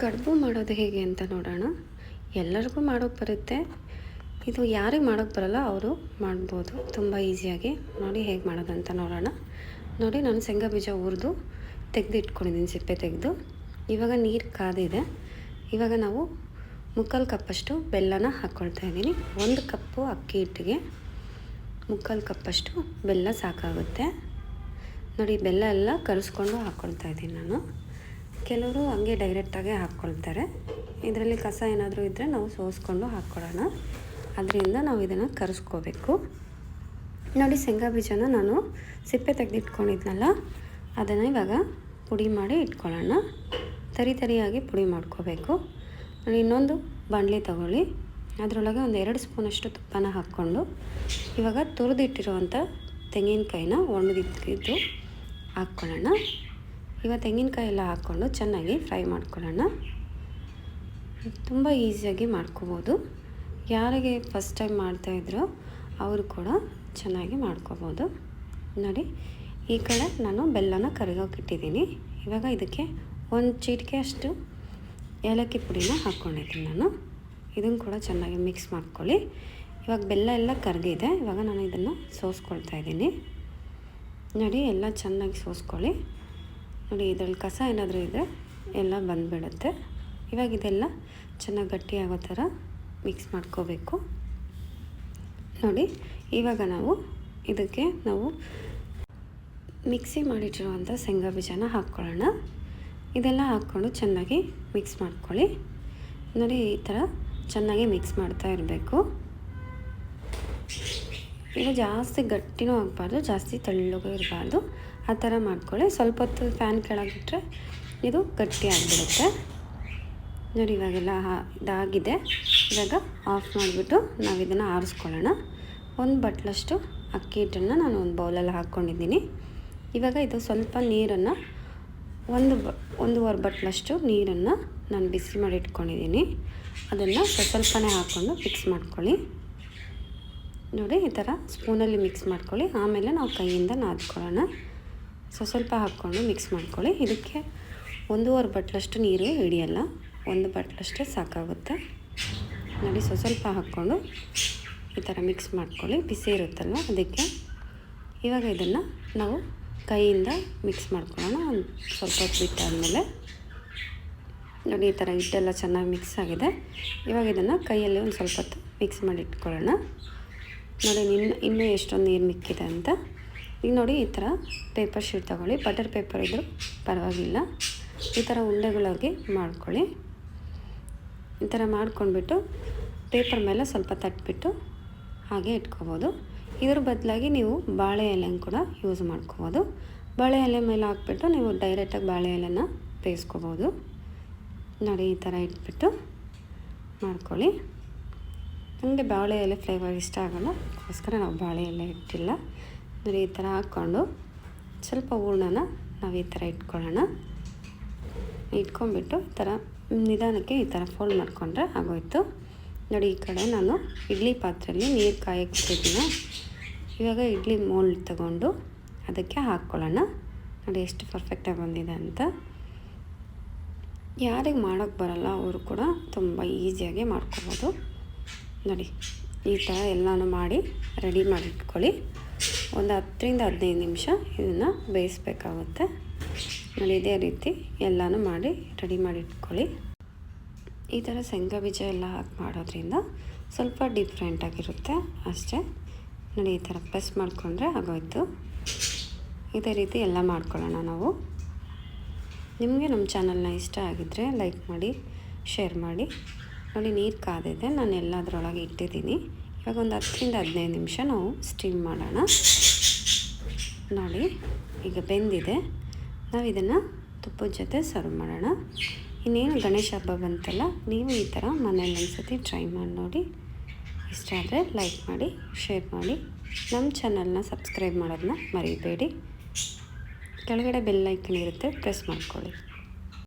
ಕಡುಬು ಮಾಡೋದು ಹೇಗೆ ಅಂತ ನೋಡೋಣ. ಎಲ್ಲರಿಗೂ ಮಾಡೋಕ್ಕೆ ಬರುತ್ತೆ. ಇದು ಯಾರಿಗೆ ಮಾಡೋಕ್ಕೆ ಬರಲ್ಲ, ಅವರು ಮಾಡ್ಬೋದು. ತುಂಬ ಈಸಿಯಾಗಿ. ನೋಡಿ ಹೇಗೆ ಮಾಡೋದಂತ ನೋಡೋಣ. ನೋಡಿ ನಾನು ಶೇಂಗಾ ಬೀಜ ಹುರಿದು ತೆಗೆದಿಟ್ಕೊಂಡಿದ್ದೀನಿ ಸಿಪ್ಪೆ ತೆಗೆದು. ಇವಾಗ ನೀರು ಕಾದಿದೆ. ಇವಾಗ ನಾವು ಮುಕ್ಕಾಲು ಕಪ್ಪಷ್ಟು ಬೆಲ್ಲನ ಹಾಕ್ಕೊಳ್ತಾ ಇದ್ದೀನಿ. ಒಂದು ಕಪ್ಪು ಅಕ್ಕಿ ಹಿಟ್ಟಿಗೆ ಮುಕ್ಕಾಲು ಕಪ್ಪಷ್ಟು ಬೆಲ್ಲ ಸಾಕಾಗುತ್ತೆ. ನೋಡಿ, ಬೆಲ್ಲ ಎಲ್ಲ ಕರೆಸ್ಕೊಂಡು ಹಾಕ್ಕೊಳ್ತಾ ಇದ್ದೀನಿ ನಾನು. ಕೆಲವರು ಹಂಗೆ ಡೈರೆಕ್ಟಾಗೆ ಹಾಕ್ಕೊಳ್ತಾರೆ. ಇದರಲ್ಲಿ ಕಸ ಏನಾದರೂ ಇದ್ದರೆ ನಾವು ಸೋಸ್ಕೊಂಡು ಹಾಕ್ಕೊಳ್ಳೋಣ ಅದರಿಂದ ನಾವು ಇದನ್ನು ಕರೆಸ್ಕೋಬೇಕು. ನೋಡಿ ಶೇಂಗಾ ಬೀಜನ ನಾನು ಸಿಪ್ಪೆ ತೆಗೆದಿಟ್ಕೊಂಡಿದ್ನಲ್ಲ, ಅದನ್ನು ಇವಾಗ ಪುಡಿ ಮಾಡಿ ಇಟ್ಕೊಳ್ಳೋಣ. ತರಿ ತರಿಯಾಗಿ ಪುಡಿ ಮಾಡ್ಕೋಬೇಕು. ಇನ್ನೊಂದು ಬಾಣಲಿ ತಗೊಳ್ಳಿ. ಅದರೊಳಗೆ ಒಂದು ಎರಡು ಸ್ಪೂನಷ್ಟು ತುಪ್ಪನ ಹಾಕ್ಕೊಂಡು ಇವಾಗ ತುರಿದಿಟ್ಟಿರುವಂಥ ತೆಂಗಿನಕಾಯಿನ ಒಣಗಿದ್ದು ಹಾಕ್ಕೊಳ್ಳೋಣ. ಇವಾಗ ತೆಂಗಿನಕಾಯಿ ಎಲ್ಲ ಹಾಕ್ಕೊಂಡು ಚೆನ್ನಾಗಿ ಫ್ರೈ ಮಾಡ್ಕೊಳ್ಳೋಣ. ತುಂಬ ಈಸಿಯಾಗಿ ಮಾಡ್ಕೋಬೋದು. ಯಾರಿಗೆ ಫಸ್ಟ್ ಟೈಮ್ ಮಾಡ್ತಾಯಿದ್ರೋ ಅವರು ಕೂಡ ಚೆನ್ನಾಗಿ ಮಾಡ್ಕೋಬೋದು. ನೋಡಿ, ಈ ಕಡೆ ನಾನು ಬೆಲ್ಲನ ಕರಗೋಕೆ ಇಟ್ಟಿದ್ದೀನಿ. ಇವಾಗ ಇದಕ್ಕೆ ಒಂದು ಚೀಟಿಕೆ ಅಷ್ಟು ಏಲಕ್ಕಿ ಪುಡಿನ ಹಾಕ್ಕೊಂಡಿದ್ದೀನಿ ನಾನು. ಇದನ್ನು ಕೂಡ ಚೆನ್ನಾಗಿ ಮಿಕ್ಸ್ ಮಾಡ್ಕೊಳ್ಳಿ. ಇವಾಗ ಬೆಲ್ಲ ಎಲ್ಲ ಕರಗಿದೆ. ಇವಾಗ ನಾನು ಇದನ್ನು ಸೋಸ್ಕೊಳ್ತಾ ಇದ್ದೀನಿ. ನೋಡಿ, ಎಲ್ಲ ಚೆನ್ನಾಗಿ ಸೋಸ್ಕೊಳ್ಳಿ. ನೋಡಿ, ಇದರಲ್ಲಿ ಕಸ ಏನಾದರೂ ಇದ್ದರೆ ಎಲ್ಲ ಬಂದುಬಿಡುತ್ತೆ. ಇವಾಗ ಇದೆಲ್ಲ ಚೆನ್ನಾಗಿ ಗಟ್ಟಿಯಾಗೋ ಥರ ಮಿಕ್ಸ್ ಮಾಡ್ಕೋಬೇಕು. ನೋಡಿ, ಇವಾಗ ನಾವು ಇದಕ್ಕೆ ನಾವು ಮಿಕ್ಸಿ ಮಾಡಿಟ್ಟಿರುವಂಥ ಶೇಂಗಾ ಬೀಜನ ಹಾಕ್ಕೊಳ್ಳೋಣ. ಇದೆಲ್ಲ ಹಾಕ್ಕೊಂಡು ಚೆನ್ನಾಗಿ ಮಿಕ್ಸ್ ಮಾಡ್ಕೊಳ್ಳಿ. ನೋಡಿ, ಈ ಥರ ಚೆನ್ನಾಗಿ ಮಿಕ್ಸ್ ಮಾಡ್ತಾ ಇರಬೇಕು. ಇದು ಜಾಸ್ತಿ ಗಟ್ಟಿನೂ ಆಗಬಾರ್ದು, ಜಾಸ್ತಿ ತೆಳ್ಳಗೂ ಇರಬಾರ್ದು. ಆ ಥರ ಮಾಡ್ಕೊಳ್ಳಿ. ಸ್ವಲ್ಪ ಹೊತ್ತು ಫ್ಯಾನ್ ಕೆಳಗಿಟ್ರೆ ಇದು ಗಟ್ಟಿ ಆಗಿಬಿಡುತ್ತೆ. ನೋಡಿ ಇವಾಗೆಲ್ಲ ಇದಾಗಿದೆ. ಇವಾಗ ಆಫ್ ಮಾಡಿಬಿಟ್ಟು ನಾವು ಇದನ್ನು ಆರಿಸ್ಕೊಳ್ಳೋಣ. ಒಂದು ಬಟ್ಲಷ್ಟು ಅಕ್ಕಿ ಹಿಟ್ಟನ್ನು ನಾನು ಒಂದು ಬೌಲಲ್ಲಿ ಹಾಕ್ಕೊಂಡಿದ್ದೀನಿ. ಇವಾಗ ಇದು ಸ್ವಲ್ಪ ನೀರನ್ನು, ಒಂದು ಬ, ಒಂದೂವರೆ ಬಟ್ಲಷ್ಟು ನೀರನ್ನು ನಾನು ಬಿಸಿ ಮಾಡಿ ಇಟ್ಕೊಂಡಿದ್ದೀನಿ. ಅದನ್ನು ಸ್ವಲ್ಪನೇ ಹಾಕ್ಕೊಂಡು ಫಿಕ್ಸ್ ಮಾಡ್ಕೊಳ್ಳಿ. ನೋಡಿ, ಈ ಥರ ಸ್ಪೂನಲ್ಲಿ ಮಿಕ್ಸ್ ಮಾಡ್ಕೊಳ್ಳಿ. ಆಮೇಲೆ ನಾವು ಕೈಯಿಂದ ನಾದ್ಕೊಳ್ಳೋಣ. ಸೊ, ಸ್ವಲ್ಪ ಹಾಕ್ಕೊಂಡು ಮಿಕ್ಸ್ ಮಾಡ್ಕೊಳ್ಳಿ. ಇದಕ್ಕೆ ಒಂದೂವರೆ ಬಟ್ಲಷ್ಟು ನೀರು ಹಿಡಿಯಲ್ಲ, ಒಂದು ಬಟ್ಲಷ್ಟೇ ಸಾಕಾಗುತ್ತೆ. ನೋಡಿ, ಸೊ, ಸ್ವಲ್ಪ ಹಾಕ್ಕೊಂಡು ಈ ಥರ ಮಿಕ್ಸ್ ಮಾಡ್ಕೊಳ್ಳಿ. ಬಿಸಿ ಇರುತ್ತಲ್ವ, ಅದಕ್ಕೆ ಇವಾಗ ಇದನ್ನು ನಾವು ಕೈಯಿಂದ ಮಿಕ್ಸ್ ಮಾಡ್ಕೊಳ್ಳೋಣ. ಸ್ವಲ್ಪ ಹೊತ್ತು ಬಿಟ್ಟಾದಮೇಲೆ ನೋಡಿ, ಈ ಥರ ಹಿಟ್ಟೆಲ್ಲ ಚೆನ್ನಾಗಿ ಮಿಕ್ಸ್ ಆಗಿದೆ. ಇವಾಗ ಇದನ್ನು ಕೈಯಲ್ಲಿ ಒಂದು ಸ್ವಲ್ಪ ಹೊತ್ತು ಮಿಕ್ಸ್ ಮಾಡಿ ಇಟ್ಕೊಳ್ಳೋಣ ನೋಡಿ ಇನ್ನು ಇನ್ನೂ ಎಷ್ಟೊಂದು ನೀರು ಮಿಕ್ಕಿದೆ ಅಂತ. ಈಗ ನೋಡಿ, ಈ ಥರ ಪೇಪರ್ ಶೀಟ್ ತೊಗೊಳ್ಳಿ. ಬಟರ್ ಪೇಪರ್ ಇದ್ದರೂ ಪರವಾಗಿಲ್ಲ. ಈ ಥರ ಉಂಡೆಗಳಾಗಿ ಮಾಡ್ಕೊಳ್ಳಿ. ಈ ಥರ ಮಾಡ್ಕೊಂಡ್ಬಿಟ್ಟು ಪೇಪರ್ ಮೇಲೆ ಸ್ವಲ್ಪ ತಟ್ಬಿಟ್ಟು ಹಾಗೆ ಇಟ್ಕೋಬೋದು. ಇದ್ರ ಬದಲಾಗಿ ನೀವು ಬಾಳೆ ಎಲೆನ ಕೂಡ ಯೂಸ್ ಮಾಡ್ಕೋಬೋದು. ಬಾಳೆ ಎಲೆ ಮೇಲೆ ಹಾಕ್ಬಿಟ್ಟು ನೀವು ಡೈರೆಕ್ಟಾಗಿ ಬಾಳೆ ಎಲೆನ ಬೇಯಿಸ್ಕೋಬೋದು. ನೋಡಿ, ಈ ಥರ ಇಟ್ಬಿಟ್ಟು ಮಾಡ್ಕೊಳ್ಳಿ. ನನಗೆ ಬಾಳೆ ಎಲೆ ಫ್ಲೇವರ್ ಇಷ್ಟ ಆಗೋಲ್ಲ. ಅದಕ್ಕೋಸ್ಕರ ನಾವು ಬಾಳೆ ಎಲೆ ಇಟ್ಟಿಲ್ಲ. ನೋಡಿ ಈ ಥರ ಹಾಕ್ಕೊಂಡು ಸ್ವಲ್ಪ ಹೂರ್ಣನ ನಾವು ಈ ಥರ ಇಟ್ಕೊಳ್ಳೋಣ. ಇಟ್ಕೊಂಡ್ಬಿಟ್ಟು ಈ ಥರ ನಿಧಾನಕ್ಕೆ ಈ ಥರ ಫೋಲ್ಡ್ ಮಾಡಿಕೊಂಡ್ರೆ ಆಗೋಯ್ತು. ನೋಡಿ, ಈ ಕಡೆ ನಾನು ಇಡ್ಲಿ ಪಾತ್ರೆಯಲ್ಲಿ ನೀರು ಕಾಯಕ್ಕಿದ್ದೀನಿ ಇವಾಗ ಇಡ್ಲಿ ಮೋಲ್ಡ್ ತಗೊಂಡು ಅದಕ್ಕೆ ಹಾಕ್ಕೊಳ್ಳೋಣ. ನೋಡಿ, ಎಷ್ಟು ಪರ್ಫೆಕ್ಟಾಗಿ ಬಂದಿದೆ ಅಂತ. ಯಾರಿಗೆ ಮಾಡೋಕ್ಕೆ ಬರಲ್ಲ, ಅವರು ಕೂಡ ತುಂಬ ಈಸಿಯಾಗಿ ಮಾಡ್ಕೋಬೋದು. ನೋಡಿ, ಈ ಥರ ಎಲ್ಲನೂ ಮಾಡಿ ರೆಡಿ ಮಾಡಿ ಇಟ್ಕೊಳ್ಳಿ ಒಂದು ಹತ್ತರಿಂದ ಹದಿನೈದು ನಿಮಿಷ ಇದನ್ನು ಬೇಯಿಸ್ಬೇಕಾಗುತ್ತೆ. ನೋಡಿ, ಇದೇ ರೀತಿ ಎಲ್ಲನೂ ಮಾಡಿ ರೆಡಿ ಮಾಡಿ ಇಟ್ಕೊಳ್ಳಿ ಈ ಥರ ಶೇಂಗಾ ಬೀಜ ಎಲ್ಲ ಹಾಕಿ ಮಾಡೋದ್ರಿಂದ ಸ್ವಲ್ಪ ಡಿಫ್ರೆಂಟಾಗಿರುತ್ತೆ ಅಷ್ಟೇ. ನೋಡಿ, ಈ ಥರ ಪ್ರೆಸ್ ಮಾಡಿಕೊಂಡ್ರೆ ಆಗೋಯ್ತು. ಇದೇ ರೀತಿ ಎಲ್ಲ ಮಾಡ್ಕೊಳ್ಳೋಣ ನಾವು. ನಿಮಗೆ ನಮ್ಮ ಚಾನಲ್ನ ಇಷ್ಟ ಆಗಿದ್ದರೆ ಲೈಕ್ ಮಾಡಿ ಶೇರ್ ಮಾಡಿ. ನೋಡಿ ನೀರು ಕಾದಿದೆ, ನಾನು ಎಲ್ಲದರೊಳಗೆ ಇಟ್ಟಿದ್ದೀನಿ. ಇವಾಗ ಒಂದು ಹತ್ತರಿಂದ ಹದಿನೈದು ನಿಮಿಷ ನಾವು ಸ್ಟೀಮ್ ಮಾಡೋಣ. ನೋಡಿ, ಈಗ ಬೆಂದಿದೆ. ನಾವು ಇದನ್ನು ತುಪ್ಪದ ಜೊತೆ ಸರ್ವ್ ಮಾಡೋಣ. ಇನ್ನೇನು ಗಣೇಶ ಹಬ್ಬ ಬಂತಲ್ಲ, ನೀವು ಈ ಥರ ಮನೇಲಿ ಒಂದ್ಸತಿ ಟ್ರೈ ಮಾಡಿ ನೋಡಿ. ಇಷ್ಟ ಆದರೆ ಲೈಕ್ ಮಾಡಿ ಶೇರ್ ಮಾಡಿ. ನಮ್ಮ ಚಾನಲ್ನ ಸಬ್ಸ್ಕ್ರೈಬ್ ಮಾಡೋದನ್ನ ಮರಿಬೇಡಿ. ಕೆಳಗಡೆ ಬೆಲ್ಲೈಕನ್ ಇರುತ್ತೆ ಪ್ರೆಸ್ ಮಾಡ್ಕೊಳ್ಳಿ.